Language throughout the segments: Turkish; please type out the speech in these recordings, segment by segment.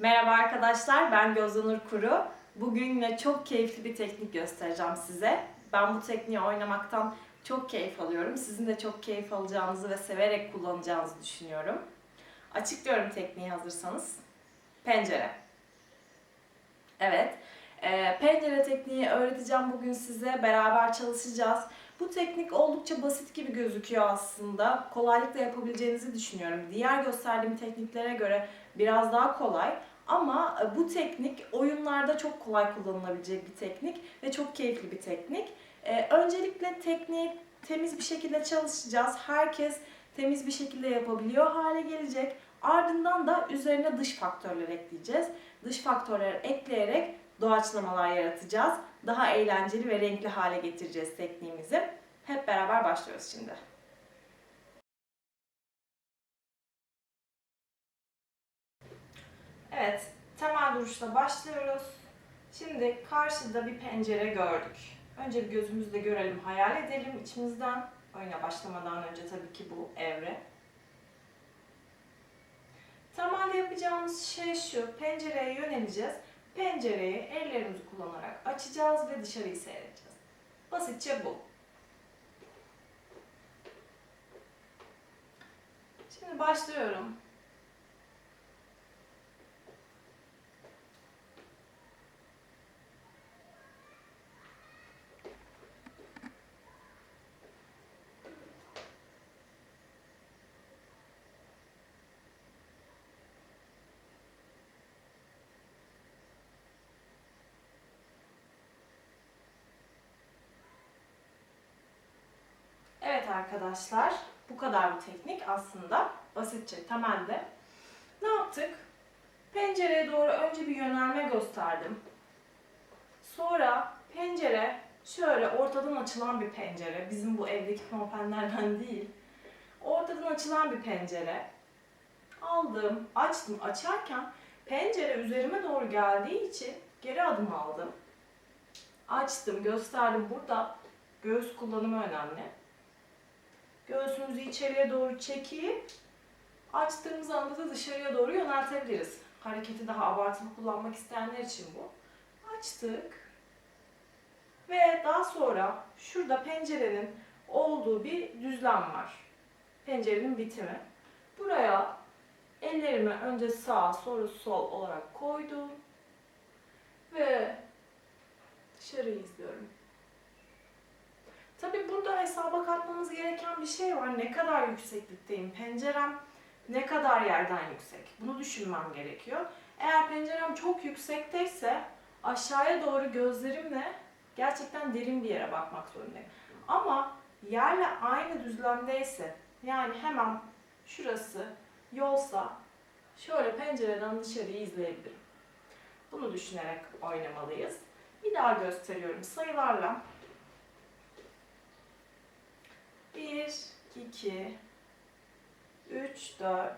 Merhaba arkadaşlar, ben Gözdenur Kuru. Bugün yine çok keyifli bir teknik göstereceğim size. Ben bu tekniği oynamaktan çok keyif alıyorum. Sizin de çok keyif alacağınızı ve severek kullanacağınızı düşünüyorum. Açıklıyorum tekniği hazırsanız. Pencere. Evet, e, pencere tekniği öğreteceğim bugün size. Beraber çalışacağız. Bu teknik oldukça basit gibi gözüküyor aslında. Kolaylıkla yapabileceğinizi düşünüyorum. Diğer gösterdiğim tekniklere göre biraz daha kolay. Ama e, bu teknik oyunlarda çok kolay kullanılabilecek bir teknik ve çok keyifli bir teknik. Ee, öncelikle tekniği temiz bir şekilde çalışacağız. Herkes temiz bir şekilde yapabiliyor hale gelecek. Ardından da üzerine dış faktörler ekleyeceğiz. Dış faktörler ekleyerek doğaçlamalar yaratacağız. Daha eğlenceli ve renkli hale getireceğiz tekniğimizi. Hep beraber başlıyoruz şimdi. Evet, temel duruşla başlıyoruz. Şimdi karşıda bir pencere gördük. Önce bir gözümüzde görelim, hayal edelim içimizden. Oyuna başlamadan önce tabii ki bu evre. Temelde yapacağımız şey şu, pencereye yöneleceğiz. Pencereyi ellerimizi kullanarak açacağız ve dışarıyı seyredeceğiz. Basitçe bu. Şimdi başlıyorum. Evet arkadaşlar, bu kadar bir teknik aslında basitçe temelde. Ne yaptık? Pencereye doğru önce bir yönelme gösterdim. Sonra pencere şöyle ortadan açılan bir pencere. Bizim bu evdeki panopenlerden değil. Ortadan açılan bir pencere. Aldım, açtım. Açarken pencere üzerime doğru geldiği için geri adım aldım. Açtım, gösterdim. Burada göğüs kullanımı önemli. Göğsümüzü içeriye doğru çekip açtığımız anda da dışarıya doğru yöneltebiliriz. Hareketi daha abartılı kullanmak isteyenler için bu. Açtık. Ve daha sonra şurada pencerenin olduğu bir düzlem var. Pencerenin bitimi. Buraya ellerimi önce sağ sonra sol olarak koydum. Ve dışarıyı izliyorum. Tabii burada hesaba katmamız gereken bir şey var. Ne kadar yükseklikteyim? Pencerem ne kadar yerden yüksek? Bunu düşünmem gerekiyor. Eğer pencerem çok yüksekteyse aşağıya doğru gözlerimle gerçekten derin bir yere bakmak zorundayım. Ama yerle aynı düzlemdeyse yani hemen şurası yolsa şöyle pencereden dışarıyı izleyebilirim. Bunu düşünerek oynamalıyız. Bir daha gösteriyorum sayılarla. 1, 2, 3, 4,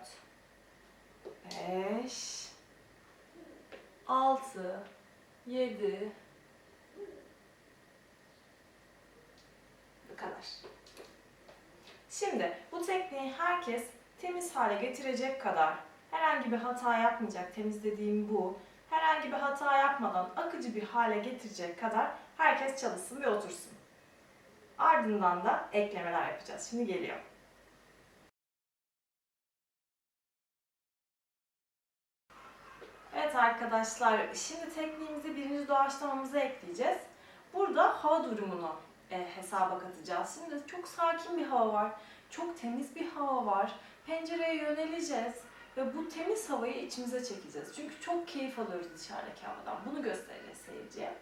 5, 6, 7, bu kadar. Şimdi bu tekniği herkes temiz hale getirecek kadar herhangi bir hata yapmayacak, temizlediğim bu. Herhangi bir hata yapmadan akıcı bir hale getirecek kadar herkes çalışsın ve otursun. Ardından da eklemeler yapacağız. Şimdi geliyor. Evet arkadaşlar, şimdi tekniğimizi birinci doğaçlamamıza ekleyeceğiz. Burada hava durumunu e, hesaba katacağız. Şimdi çok sakin bir hava var, çok temiz bir hava var. Pencereye yöneleceğiz ve bu temiz havayı içimize çekeceğiz. Çünkü çok keyif alıyoruz dışarıdaki havadan. Bunu göstereceğiz seyirciye.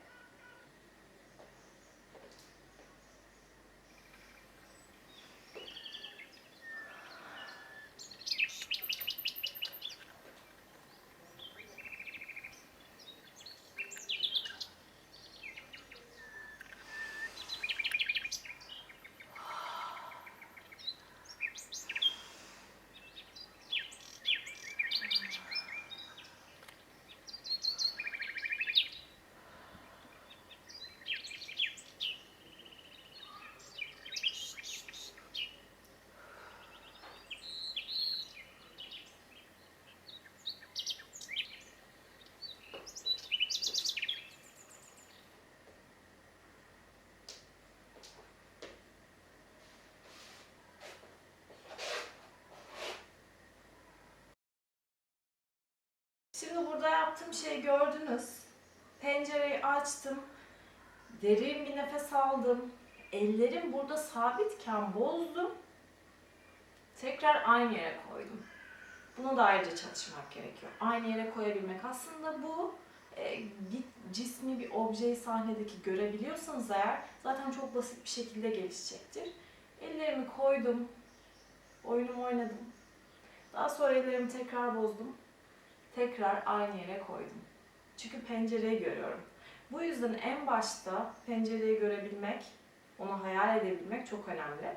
Şimdi burada yaptığım şeyi gördünüz. Pencereyi açtım. Derin bir nefes aldım. Ellerim burada sabitken bozdum. Tekrar aynı yere koydum. Bunu da ayrıca çalışmak gerekiyor. Aynı yere koyabilmek. Aslında bu e, cismi bir objeyi sahnedeki görebiliyorsanız eğer zaten çok basit bir şekilde gelişecektir. Ellerimi koydum. Oyunumu oynadım. Daha sonra ellerimi tekrar bozdum. Tekrar aynı yere koydum. Çünkü pencereyi görüyorum. Bu yüzden en başta pencereyi görebilmek, onu hayal edebilmek çok önemli.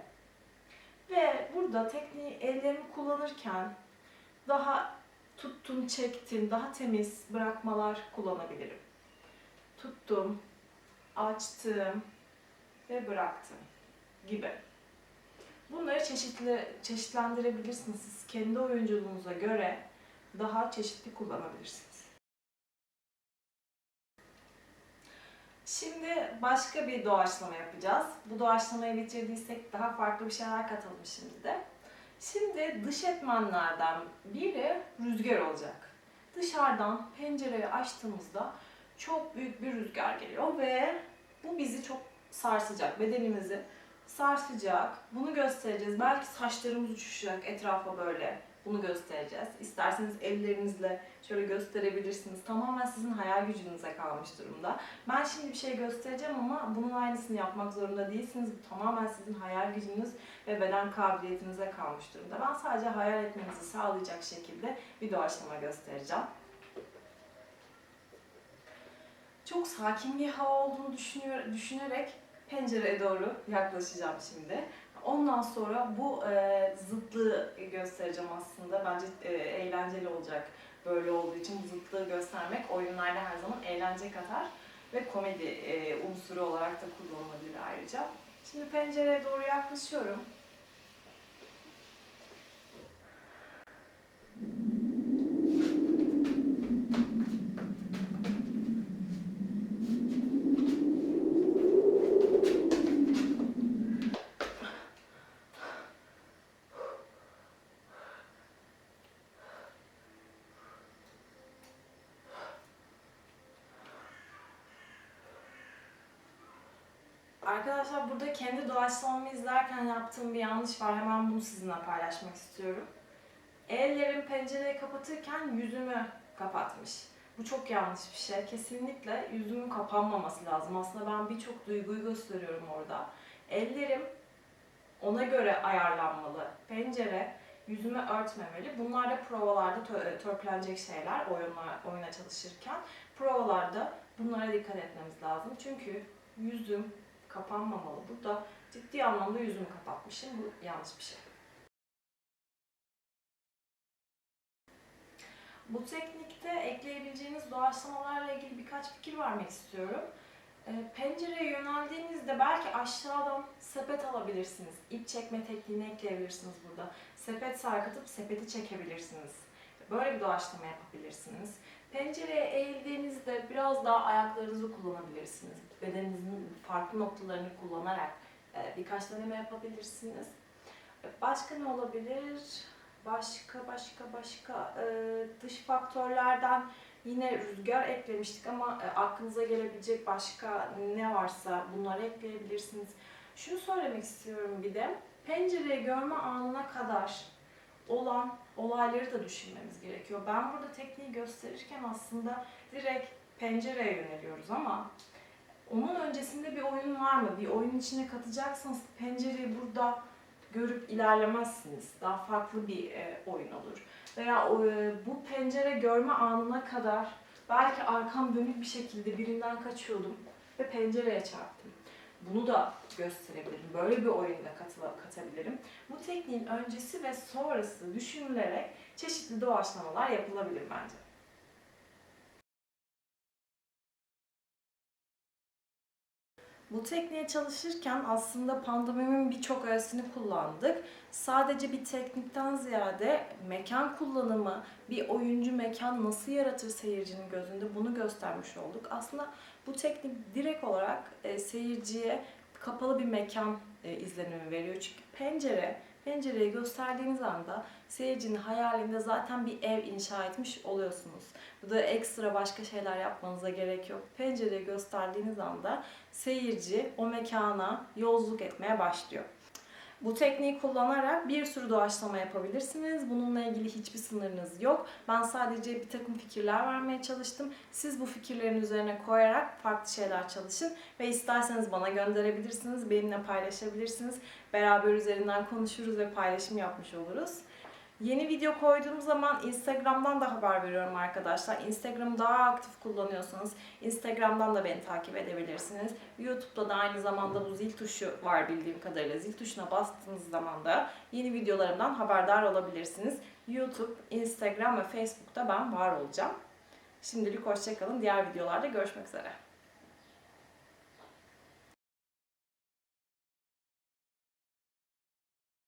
Ve burada tekniği ellerimi kullanırken daha tuttum, çektim, daha temiz bırakmalar kullanabilirim. Tuttum, açtım ve bıraktım gibi. Bunları çeşitli çeşitlendirebilirsiniz. Siz kendi oyunculuğunuza göre daha çeşitli kullanabilirsiniz. Şimdi başka bir doğaçlama yapacağız. Bu doğaçlamayı bitirdiysek daha farklı bir şeyler katalım şimdi de. Şimdi dış etmenlerden biri rüzgar olacak. Dışarıdan pencereyi açtığımızda çok büyük bir rüzgar geliyor ve bu bizi çok sarsacak, bedenimizi sarsacak. Bunu göstereceğiz. Belki saçlarımız uçuşacak etrafa böyle. Bunu göstereceğiz. İsterseniz ellerinizle şöyle gösterebilirsiniz. Tamamen sizin hayal gücünüze kalmış durumda. Ben şimdi bir şey göstereceğim ama bunun aynısını yapmak zorunda değilsiniz. Bu tamamen sizin hayal gücünüz ve beden kabiliyetinize kalmış durumda. Ben sadece hayal etmenizi sağlayacak şekilde bir doğaçlama göstereceğim. Çok sakin bir hava olduğunu düşünüyor, düşünerek pencereye doğru yaklaşacağım şimdi. Ondan sonra bu e, zıtlığı göstereceğim aslında. Bence e, eğlenceli olacak böyle olduğu için zıtlığı göstermek oyunlarda her zaman eğlence katar ve komedi e, unsuru olarak da kullanılabilir ayrıca. Şimdi pencereye doğru yaklaşıyorum. Arkadaşlar burada kendi doğaçlamamı izlerken yaptığım bir yanlış var. Hemen bunu sizinle paylaşmak istiyorum. Ellerim pencereyi kapatırken yüzümü kapatmış. Bu çok yanlış bir şey. Kesinlikle yüzümün kapanmaması lazım. Aslında ben birçok duyguyu gösteriyorum orada. Ellerim ona göre ayarlanmalı. Pencere yüzümü örtmemeli. Bunlar da provalarda tö- törpülenecek şeyler oyunlar, oyuna çalışırken. Provalarda bunlara dikkat etmemiz lazım. Çünkü yüzüm kapanmamalı. Burada ciddi anlamda yüzümü kapatmışım. Bu yanlış bir şey. Bu teknikte ekleyebileceğiniz doğaçlamalarla ilgili birkaç fikir vermek istiyorum. E, Pencereye yöneldiğinizde belki aşağıdan sepet alabilirsiniz. İp çekme tekniğini ekleyebilirsiniz burada. Sepet sarkıtıp sepeti çekebilirsiniz. Böyle bir doğaçlama yapabilirsiniz. Pencereye eğildiğinizde biraz daha ayaklarınızı kullanabilirsiniz. Bedeninizin farklı noktalarını kullanarak e, birkaç deneme yapabilirsiniz. E, Başka ne olabilir? Başka, başka, başka e, dış faktörlerden yine rüzgar eklemiştik ama aklınıza gelebilecek başka ne varsa bunları ekleyebilirsiniz. Şunu söylemek istiyorum bir de, pencereyi görme anına kadar olan olayları da düşünmemiz gerekiyor. Ben burada tekniği gösterirken aslında direkt pencereye yöneliyoruz ama onun öncesinde bir oyun var mı? Bir oyun içine katacaksanız pencereyi burada görüp ilerlemezsiniz. Daha farklı bir e, oyun olur. Veya e, bu pencere görme anına kadar belki arkam dönük bir şekilde birinden kaçıyordum ve pencereye çarptım. Bunu da gösterebilirim. Böyle bir oyunda katıla- katabilirim. Bu tekniğin öncesi ve sonrası düşünülerek çeşitli doğaçlamalar yapılabilir bence. Bu tekniğe çalışırken aslında pandomimin birçok öğesini kullandık. Sadece bir teknikten ziyade mekan kullanımı, bir oyuncu mekan nasıl yaratır seyircinin gözünde bunu göstermiş olduk. Aslında bu teknik direkt olarak e, seyirciye kapalı bir mekan e, izlenimi veriyor. Çünkü pencere Pencereyi gösterdiğiniz anda seyircinin hayalinde zaten bir ev inşa etmiş oluyorsunuz. Burada ekstra başka şeyler yapmanıza gerek yok. Pencereyi gösterdiğiniz anda seyirci o mekana yolculuk etmeye başlıyor. Bu tekniği kullanarak bir sürü doğaçlama yapabilirsiniz. Bununla ilgili hiçbir sınırınız yok. Ben sadece bir takım fikirler vermeye çalıştım. Siz bu fikirlerin üzerine koyarak farklı şeyler çalışın ve isterseniz bana gönderebilirsiniz, benimle paylaşabilirsiniz. Beraber üzerinden konuşuruz ve paylaşım yapmış oluruz. Yeni video koyduğum zaman Instagram'dan da haber veriyorum arkadaşlar. Instagram'ı daha aktif kullanıyorsanız Instagram'dan da beni takip edebilirsiniz. YouTube'da da aynı zamanda bu zil tuşu var bildiğim kadarıyla. Zil tuşuna bastığınız zaman da yeni videolarımdan haberdar olabilirsiniz. YouTube, Instagram ve Facebook'ta ben var olacağım. Şimdilik hoşçakalın. Diğer videolarda görüşmek üzere.